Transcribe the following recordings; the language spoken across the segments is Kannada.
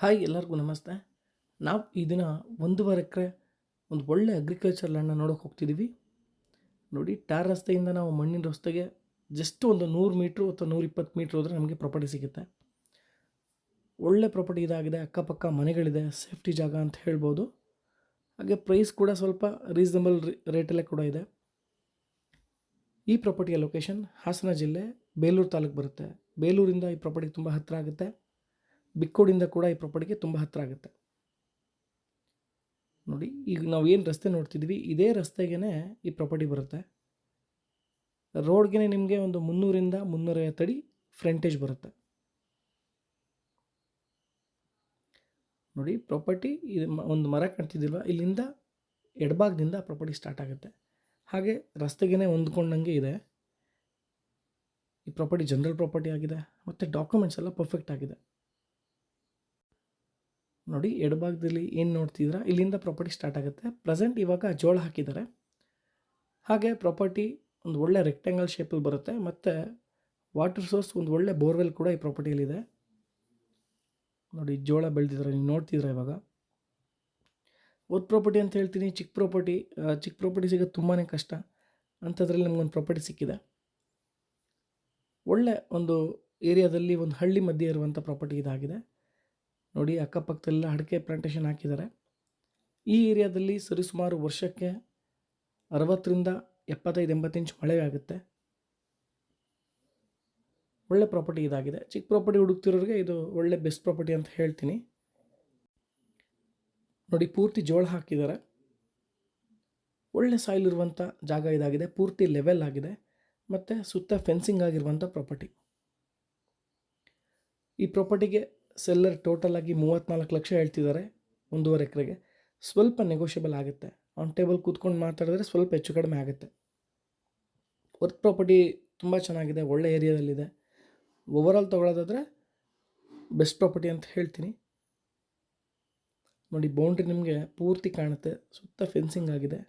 ಹಾಯ್ ಎಲ್ಲರಿಗೂ ನಮಸ್ತೆ. ನಾವು ಈ ದಿನ ಒಂದೂವರೆ ಎಕರೆ ಒಂದು ಒಳ್ಳೆ ಅಗ್ರಿಕಲ್ಚರ್ ಲ್ಯಾಂಡ್ನ ನೋಡೋಕೆ ಹೋಗ್ತಿದ್ದೀವಿ ನೋಡಿ, ಟಾರ್ ರಸ್ತೆಯಿಂದ ನಾವು ಮಣ್ಣಿನ ರಸ್ತೆಗೆ ಜಸ್ಟ್ ಒಂದು ನೂರು ಮೀಟ್ರು ಅಥವಾ ನೂರಿಪ್ಪತ್ತು ಮೀಟ್ರ್ ಹೋದರೆ ನಮಗೆ ಪ್ರಾಪರ್ಟಿ ಸಿಗುತ್ತೆ. ಒಳ್ಳೆ ಪ್ರಾಪರ್ಟಿ ಇದಾಗಿದೆ, ಅಕ್ಕಪಕ್ಕ ಮನೆಗಳಿದೆ ಸೇಫ್ಟಿ ಜಾಗ ಅಂತ ಹೇಳ್ಬೋದು. ಹಾಗೆ ಪ್ರೈಸ್ ಕೂಡ ಸ್ವಲ್ಪ ರೀಸನಬಲ್ ರೇಟಲ್ಲೇ ಕೂಡ ಇದೆ. ಈ ಪ್ರಾಪರ್ಟಿಯ ಲೊಕೇಶನ್ ಹಾಸನ ಜಿಲ್ಲೆ ಬೇಲೂರು ತಾಲೂಕು ಬರುತ್ತೆ. ಬೇಲೂರಿಂದ ಈ ಪ್ರಾಪರ್ಟಿ ತುಂಬ ಹತ್ತಿರ ಆಗುತ್ತೆ. ಬಿಕ್ಕೋಡಿಂದ ಕೂಡ ಈ ಪ್ರಾಪರ್ಟಿಗೆ ತುಂಬ ಹತ್ತಿರ ಆಗುತ್ತೆ. ನೋಡಿ, ಈಗ ನಾವು ಏನು ರಸ್ತೆ ನೋಡ್ತಿದ್ವಿ, ಇದೇ ರಸ್ತೆಗೇ ಈ ಪ್ರಾಪರ್ಟಿ ಬರುತ್ತೆ. ರೋಡ್ಗೆ ನಿಮಗೆ ಒಂದು ಮುನ್ನೂರಿಂದ ಮುನ್ನೂರೈವತ್ತು ಅಡಿ ಫ್ರಂಟೇಜ್ ಬರುತ್ತೆ. ನೋಡಿ ಪ್ರಾಪರ್ಟಿ ಇದು ಒಂದು ಮರ ಕಾಣ್ತಿದ್ದಿಲ್ವ ಇಲ್ಲಿಂದ ಎಡಭಾಗದಿಂದ ಪ್ರಾಪರ್ಟಿ ಸ್ಟಾರ್ಟ್ ಆಗುತ್ತೆ. ಹಾಗೆ ರಸ್ತೆಗೇ ಹೊಂದ್ಕೊಂಡಂಗೆ ಇದೆ. ಈ ಪ್ರಾಪರ್ಟಿ ಜನರಲ್ ಪ್ರಾಪರ್ಟಿ ಆಗಿದೆ, ಮತ್ತು ಡಾಕ್ಯುಮೆಂಟ್ಸ್ ಎಲ್ಲ ಪರ್ಫೆಕ್ಟ್ ಆಗಿದೆ. ನೋಡಿ ಎಡಭಾಗದಲ್ಲಿ ಏನು ನೋಡ್ತಿದ್ದೀರಾ? ಇಲ್ಲಿಂದ ಪ್ರಾಪರ್ಟಿ ಸ್ಟಾರ್ಟ್ ಆಗುತ್ತೆ. ಪ್ರೆಸೆಂಟ್ ಇವಾಗ ಜೋಳ ಹಾಕಿದ್ದಾರೆ. ಹಾಗೆ ಪ್ರಾಪರ್ಟಿ ಒಂದು ಒಳ್ಳೆ ರೆಕ್ಟ್ಯಾಂಗಲ್ ಶೇಪಲ್ಲಿ ಬರುತ್ತೆ. ಮತ್ತು ವಾಟರ್ ಸೋರ್ಸ್ ಒಂದು ಒಳ್ಳೆ ಬೋರ್ವೆಲ್ ಕೂಡ ಈ ಪ್ರಾಪರ್ಟಿಯಲ್ಲಿದೆ ನೋಡಿ, ಜೋಳ ಬೆಳೆದಿದ್ದಾರೆ. ನೀವು ನೋಡ್ತಿದ್ರೆ ಇವಾಗ? ಒಂದು ಪ್ರಾಪರ್ಟಿ ಅಂತ ಹೇಳ್ತೀನಿ. ಚಿಕ್ಕ ಪ್ರಾಪರ್ಟಿ ಚಿಕ್ಕ ಪ್ರಾಪರ್ಟಿ ಸಿಗೋದು ತುಂಬಾ ಕಷ್ಟ. ಅಂಥದ್ರಲ್ಲಿ ನಮಗೊಂದು ಪ್ರಾಪರ್ಟಿ ಸಿಕ್ಕಿದೆ. ಒಳ್ಳೆ ಒಂದು ಏರಿಯಾದಲ್ಲಿ ಒಂದು ಹಳ್ಳಿ ಮಧ್ಯೆ ಇರುವಂಥ ಪ್ರಾಪರ್ಟಿ ಇದಾಗಿದೆ. ನೋಡಿ ಅಕ್ಕಪಕ್ಕದಲ್ಲೆಲ್ಲ ಅಡಿಕೆ ಪ್ಲಾಂಟೇಷನ್ ಹಾಕಿದ್ದಾರೆ. ಈ ಏರಿಯಾದಲ್ಲಿ ಸರಿಸುಮಾರು ವರ್ಷಕ್ಕೆ ಅರವತ್ತರಿಂದ ಎಪ್ಪತ್ತೈದು, ಎಂಬತ್ತು ಇಂಚ್ ಮಳೆ ಆಗುತ್ತೆ. ಒಳ್ಳೆ ಪ್ರಾಪರ್ಟಿ ಇದಾಗಿದೆ. ಚಿಕ್ಕ ಪ್ರಾಪರ್ಟಿ ಹುಡುಕ್ತಿರೋರಿಗೆ ಇದು ಒಳ್ಳೆ ಬೆಸ್ಟ್ ಪ್ರಾಪರ್ಟಿ ಅಂತ ಹೇಳ್ತೀನಿ. ನೋಡಿ ಪೂರ್ತಿ ಜೋಳ ಹಾಕಿದ್ದಾರೆ. ಒಳ್ಳೆ ಸಾಯಿಲ್ ಇರುವಂಥ ಜಾಗ ಇದಾಗಿದೆ. ಪೂರ್ತಿ ಲೆವೆಲ್ ಆಗಿದೆ. ಮತ್ತು ಸುತ್ತ ಫೆನ್ಸಿಂಗ್ ಆಗಿರುವಂಥ ಪ್ರಾಪರ್ಟಿ ಈ ಪ್ರಾಪರ್ಟಿಗೆ ಸೆಲ್ಲರ್ ಟೋಟಲ್ ಆಗಿ ಮೂವತ್ತ್ನಾಲ್ಕು ಲಕ್ಷ ಹೇಳ್ತಿದ್ದಾರೆ ಒಂದೂವರೆ ಎಕರೆಗೆ. ಸ್ವಲ್ಪ ನೆಗೋಷಿಯಬಲ್ ಆಗುತ್ತೆ. ಆನ್ ಟೇಬಲ್ ಕೂತ್ಕೊಂಡು ಮಾತಾಡಿದ್ರೆ ಸ್ವಲ್ಪ ಹೆಚ್ಚು ಕಡಿಮೆ ಆಗುತ್ತೆ. ವರ್ಕ್ ಪ್ರಾಪರ್ಟಿ ತುಂಬ ಚೆನ್ನಾಗಿದೆ, ಒಳ್ಳೆ ಏರಿಯಾದಲ್ಲಿದೆ. ಓವರಾಲ್ ತೊಗೊಳೋದಾದರೆ ಬೆಸ್ಟ್ ಪ್ರಾಪರ್ಟಿ ಅಂತ ಹೇಳ್ತೀನಿ. ನೋಡಿ ಬೌಂಡ್ರಿ ನಿಮಗೆ ಪೂರ್ತಿ ಕಾಣುತ್ತೆ, ಸುತ್ತ ಫೆನ್ಸಿಂಗ್ ಆಗಿದೆ.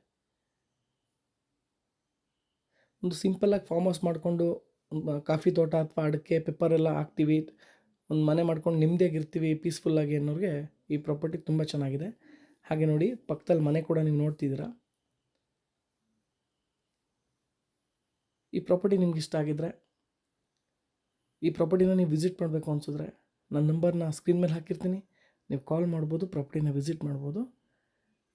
ಒಂದು ಸಿಂಪಲ್ಲಾಗಿ ಫಾರ್ಮ್ ಹೌಸ್ ಮಾಡಿಕೊಂಡು, ಕಾಫಿ ತೋಟ ಅಥವಾ ಅಡಿಕೆ ಪೆಪ್ಪರ್ ಎಲ್ಲ ಹಾಕ್ತೀವಿ. ಒಂದು ಮನೆ ಮಾಡ್ಕೊಂಡು ನೆಮ್ಮದಿಯಾಗಿರ್ತೀವಿ ಪೀಸ್ಫುಲ್ಲಾಗಿ ಅನ್ನೋರಿಗೆ ಈ ಪ್ರಾಪರ್ಟಿ ತುಂಬ ಚೆನ್ನಾಗಿದೆ. ಹಾಗೆ ನೋಡಿ, ಪಕ್ಕದಲ್ಲಿ ಮನೆ ಕೂಡ ನೀವು ನೋಡ್ತಿದ್ದೀರಾ. ಈ ಪ್ರಾಪರ್ಟಿ ನಿಮ್ಗೆ ಇಷ್ಟ ಆಗಿದ್ರೆ, ಈ ಪ್ರಾಪರ್ಟಿನ ನೀವು ವಿಸಿಟ್ ಮಾಡಬೇಕು ಅನ್ಸಿದ್ರೆ ನನ್ನ ನಂಬರ್ನ ಸ್ಕ್ರೀನ್ ಮೇಲೆ ಹಾಕಿರ್ತೀನಿ. ನೀವು ಕಾಲ್ ಮಾಡ್ಬೋದು ಪ್ರಾಪರ್ಟಿನ ವಿಸಿಟ್ ಮಾಡ್ಬೋದು.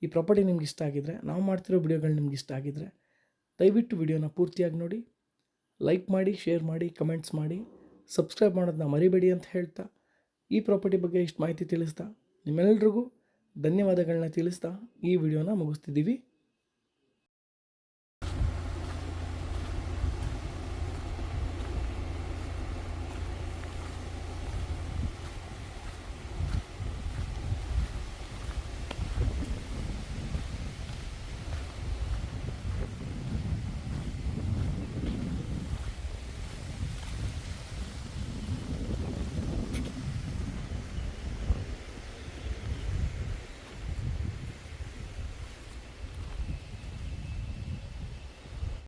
ಈ ಪ್ರಾಪರ್ಟಿ ನಿಮ್ಗೆ ಇಷ್ಟ ಆಗಿದ್ರೆ, ನಾವು ಮಾಡ್ತಿರೋ ವಿಡಿಯೋಗಳು ನಿಮ್ಗೆ ಇಷ್ಟ ಆಗಿದ್ರೆ, ದಯವಿಟ್ಟು ವಿಡಿಯೋನ ಪೂರ್ತಿಯಾಗಿ ನೋಡಿ ಲೈಕ್ ಮಾಡಿ ಶೇರ್ ಮಾಡಿ ಕಮೆಂಟ್ಸ್ ಮಾಡಿ. ಸಬ್ಸ್ಕ್ರೈಬ್ ಮಾಡೋದನ್ನ ಮರಿಬೇಡಿ ಅಂತ ಹೇಳ್ತಾ ಈ ಪ್ರಾಪರ್ಟಿ ಬಗ್ಗೆ ಇಷ್ಟು ಮಾಹಿತಿ ತಿಳಿಸ್ತಾ ನಿಮ್ಮೆಲ್ಲರಿಗೂ ಧನ್ಯವಾದಗಳನ್ನ ತಿಳಿಸ್ತಾ ಈ ವಿಡಿಯೋನ ಮುಗಿಸ್ತಿದ್ದೀವಿ.